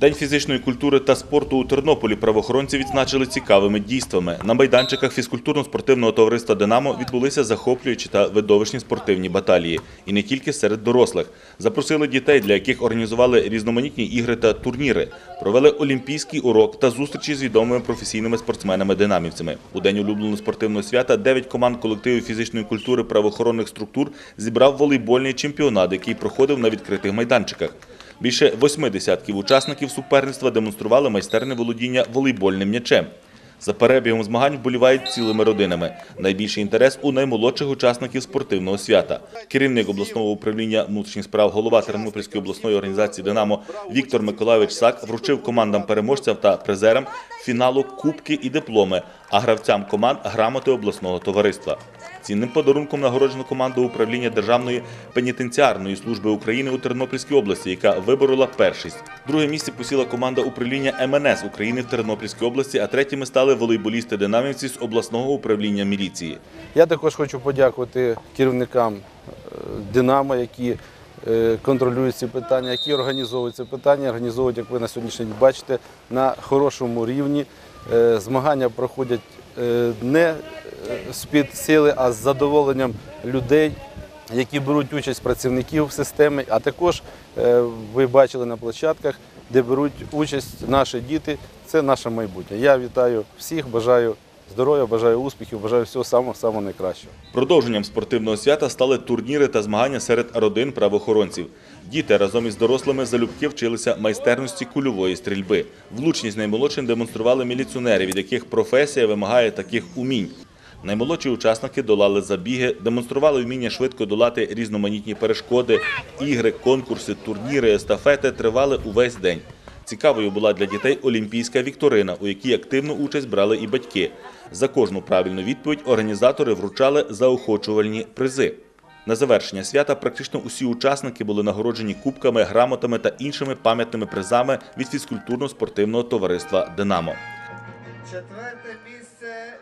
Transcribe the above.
День фізичної культури та спорту у Тернополі правоохоронці відзначили цікавими дійствами. На майданчиках фізкультурно-спортивного товариства «Динамо» відбулися захоплюючі та видовищні спортивні баталії. І не тільки серед дорослих. Запросили дітей, для яких організували різноманітні ігри та турніри. Провели олімпійський урок та зустрічі з відомими професійними спортсменами-динамівцями. У день улюбленого спортивного свята дев'ять команд колективів фізичної культури правоохоронних структур зібрав волейбольний чемпіонат, який проходив на відкритих майданчиках. Більше восьми десятків учасників суперництва демонстрували майстерне володіння волейбольним м'ячем. За перебігом змагань вболівають цілими родинами. Найбільший інтерес у наймолодших учасників спортивного свята. Керівник обласного управління внутрішніх справ, голова Тернопільської обласної організації «Динамо» Віктор Миколайович Сак вручив командам переможцям та призерам фіналу кубки і дипломи, а гравцям команд грамоти обласного товариства. Цінним подарунком нагороджено команду управління Державної пенітенціарної служби України у Тернопільській області, яка виборола першість. Друге місце посіла команда управління МНС України в Тернопільській області, а третіми стали волейболісти-динамівці з обласного управління міліції. Я також хочу подякувати керівникам е, Динамо, які е, контролюють ці питання, які організовують ці питання, організовують, як ви на сьогоднішній день бачите, на хорошому рівні. Е, Змагання проходять не з-під сили, а з задоволенням людей, які беруть участь працівників системи, а також е, ви бачили на площадках, де беруть участь наші діти. Це наше майбутнє. Я вітаю всіх, бажаю здоров'я, бажаю успіхів, бажаю всього самого самого найкращого. Продовженням спортивного свята стали турніри та змагання серед родин правоохоронців. Діти разом із дорослими залюбки вчилися майстерності кульової стрільби. Влучність наймолодшим демонстрували міліціонери, від яких професія вимагає таких умінь. Наймолодші учасники долали забіги, демонстрували вміння швидко долати різноманітні перешкоди. Ігри, конкурси, турніри, естафети тривали увесь день. Цікавою була для дітей олімпійська вікторина, у якій активну участь брали і батьки. За кожну правильну відповідь організатори вручали заохочувальні призи. На завершення свята практично усі учасники були нагороджені кубками, грамотами та іншими пам'ятними призами від фізкультурно-спортивного товариства Динамо. Четверте місце